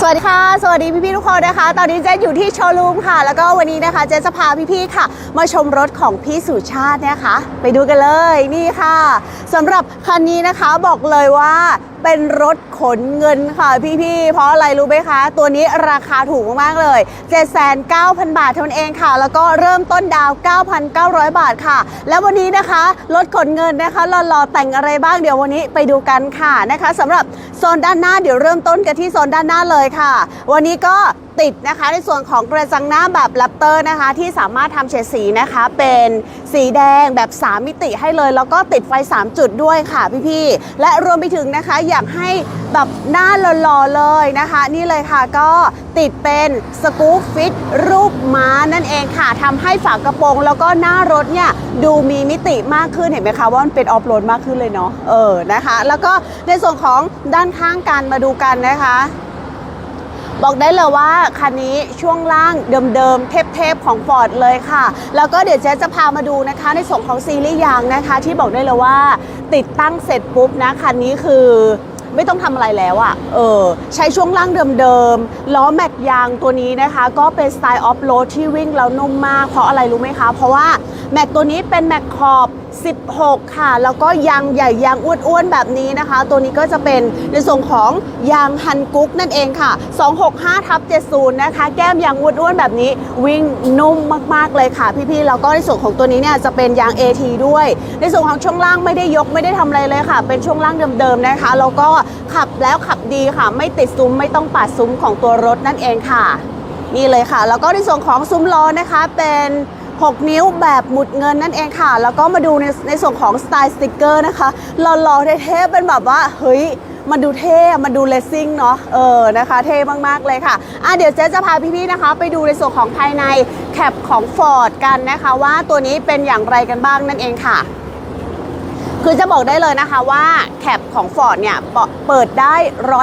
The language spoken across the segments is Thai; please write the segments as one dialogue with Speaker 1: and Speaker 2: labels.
Speaker 1: สวัสดีค่ะ สวัสดีพี่ๆทุกคนนะคะ ตอนนี้เจ๊อยู่ที่โชว์รูมค่ะ แล้วก็วันนี้นะคะเจ๊จะพาพี่ๆค่ะ มาชมรถของพี่สุชาตินะคะ ไปดูกันเลยนี่ค่ะสำหรับคันนี้นะคะบอกเลยว่าเป็นรถขนเงินค่ะพี่ๆ เพราะอะไรรู้ไหมคะ ตัวนี้ราคาถูกมากๆเลย 79,000 บาทเท่านั้นเองค่ะ แล้วก็เริ่มต้นดาว 9,900 บาทค่ะ แล้ววันนี้นะคะ รถขนเงินนะคะหล่อๆแต่งอะไรบ้างเดี๋ยววันนี้ไปดูกันค่ะนะคะสำหรับโซนด้านหน้าเดี๋ยวเริ่มต้นกันที่โซนด้านหน้าเลยค่ะ วันนี้ก็ ติดนะคะ ในส่วนของกระจังหน้าแบบแรปเตอร์นะคะ ที่สามารถทำเฉดสีนะคะ เป็นสีแดงแบบ 3 มิติให้เลย แล้วก็ติดไฟ 3 จุดด้วยค่ะพี่ๆและรวมไปถึงนะคะอยากให้แบบหน้าหล่อๆเลยนะคะ นี่เลยค่ะก็ติดเป็นสกู๊ปฟิตรูปม้านั่นเองค่ะทำให้ฝากระโปรงแล้วก็หน้ารถเนี่ยดูมีมิติมากขึ้นเห็นไหมคะว่ามันเป็นออฟโรดมากขึ้นเลยเนาะเออนะคะ แล้วก็ในส่วนของด้านข้างกันมาดูกันนะคะ บอกได้เลยว่าคันนี้ช่วงล่างเดิมๆเทพๆของ Ford เลยค่ะ แล้วก็เดี๋ยวเจ๊จะพามาดูนะคะ ในส่วนของซีรีส์ยางนะคะ ที่บอกได้เลยว่า ติดตั้งเสร็จปุ๊บนะคันนี้คือ ไม่ต้องทำอะไรแล้วอะ่ะ เออ ใช้ช่วงล่างเดิมๆ ล้อแม็กยางตัวนี้นะคะ ก็เป็นสไตล์ออฟโรดที่วิ่งแล้วนุ่มมาก เพราะอะไรรู้ไหมคะ เพราะว่าแม็กตัวนี้เป็นแม็กขอบ 16 ค่ะ แล้วก็ยางใหญ่ยางอ้วนๆ แบบนี้นะคะ ตัวนี้ก็จะเป็นในส่วนของยางฮันกุ๊กนั่นเองค่ะ 265ทับ70 นะคะ แก้มยางอ้วนๆ แบบนี้วิ่งนุ่มมากๆ เลยค่ะพี่ๆ แล้วก็ในส่วนของตัวนี้เนี่ยจะเป็นยาง AT ด้วย ในส่วนของช่วงล่างไม่ได้ยกไม่ได้ทำอะไรเลยค่ะ เป็นช่วงล่างเดิมๆ นะคะ แล้วก็ขับแล้วขับดีค่ะ ไม่ติดซุ้มไม่ต้องปาดซุ้มของตัวรถนั่นเองค่ะ นี่เลยค่ะ แล้วก็ในส่วนของซุ้มล้อนะคะเป็น6 นิ้วแบบหมุดเงินนั่นเองค่ะ แล้วก็มาดูในในส่วนของสไตล์สติกเกอร์นะคะหล่อๆเท่ๆเป็นแบบว่า เฮ้ย มันดูเท่ มันดูเลสซิ่งเนาะ เออ นะคะ เท่มากๆเลยค่ะ อะ เดี๋ยวเจ๊จะพาพี่ๆนะคะ ไปดูในส่วนของภายในแคปของ Ford กันนะคะ ว่าตัวนี้เป็นอย่างไรกันบ้างนั่นเองค่ะ คือจะบอกได้เลยนะคะว่าแคปของ Ford เนี่ยเปิดได้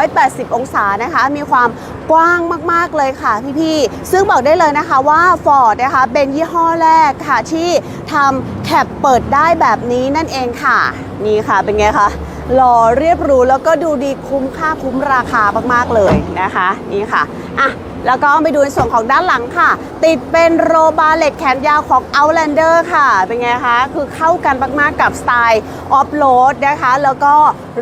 Speaker 1: 180 องศานะคะ มีความกว้างมากๆเลยค่ะพี่ๆ ซึ่งบอกได้เลยนะคะว่า Ford นะคะเป็นยี่ห้อแรกค่ะที่ทำแคปเปิดได้แบบนี้นั่นเองค่ะ นี่ค่ะเป็นไงคะหล่อเรียบรูแล้วก็ดูดีคุ้มค่าคุ้มราคามากๆเลยนะคะ นี่ค่ะอะ แล้วก็ไปดูในส่วนของด้านหลังค่ะ ติดเป็นโรบาเล็กแขนยาวของ Outlander ค่ะ เป็นไงคะ คือเข้ากันมากๆกับสไตล์ออฟโรดนะคะ แล้วก็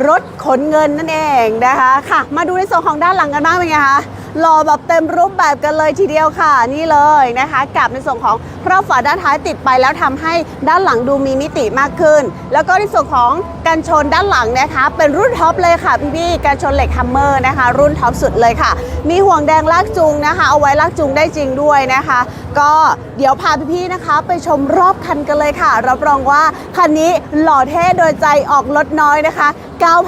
Speaker 1: รถขนเงินนั่นเองนะคะค่ะ มาดูในส่วนของด้านหลังกันบ้างเป็นไงคะหล่อแบบเต็มรูปแบบกันเลยทีเดียวค่ะนี่เลยนะคะกับในส่วนของครอบฝาด้านท้ายติดไปแล้วทำให้ด้านหลังดูมีมิติมากขึ้น แล้วก็ในส่วนของกันชนด้านหลังนะคะ เป็นรุ่นท็อปเลยค่ะพี่ๆกันชนเหล็กฮัมเมอร์นะคะ รุ่นท็อปสุดเลยค่ะ มีห่วงแดงลากจูงนะคะ เอาไว้ลากจูงได้จริงด้วยนะคะ ก็เดี๋ยวพาพี่ๆนะคะ ไปชมรอบคันกันเลยค่ะ รับรองว่าคันนี้หล่อเท่โดยใจออกรถน้อยนะคะ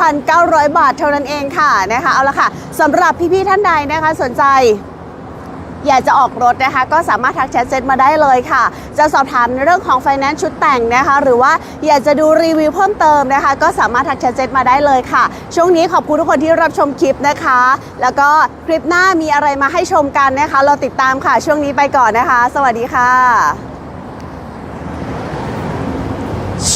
Speaker 1: 9,900 บาทเท่านั้นเองค่ะนะคะเอาละค่ะสำหรับพี่ๆท่านใดนะคะสนใจ อยากจะออกรถนะคะ ก็สามารถทักแชทเซตมาได้เลยค่ะ จะสอบถามเรื่องของไฟแนนซ์ชุดแต่งนะคะ หรือว่าอยากจะดูรีวิวเพิ่มเติมนะคะ ก็สามารถทักแชทเซตมาได้เลยค่ะ ช่วงนี้ขอบคุณทุกคนที่รับชมคลิปนะคะ แล้วก็คลิปหน้ามีอะไรมาให้ชมกันนะคะ เราติดตามค่ะ ช่วงนี้ไปก่อนนะคะ สวัสดีค่ะ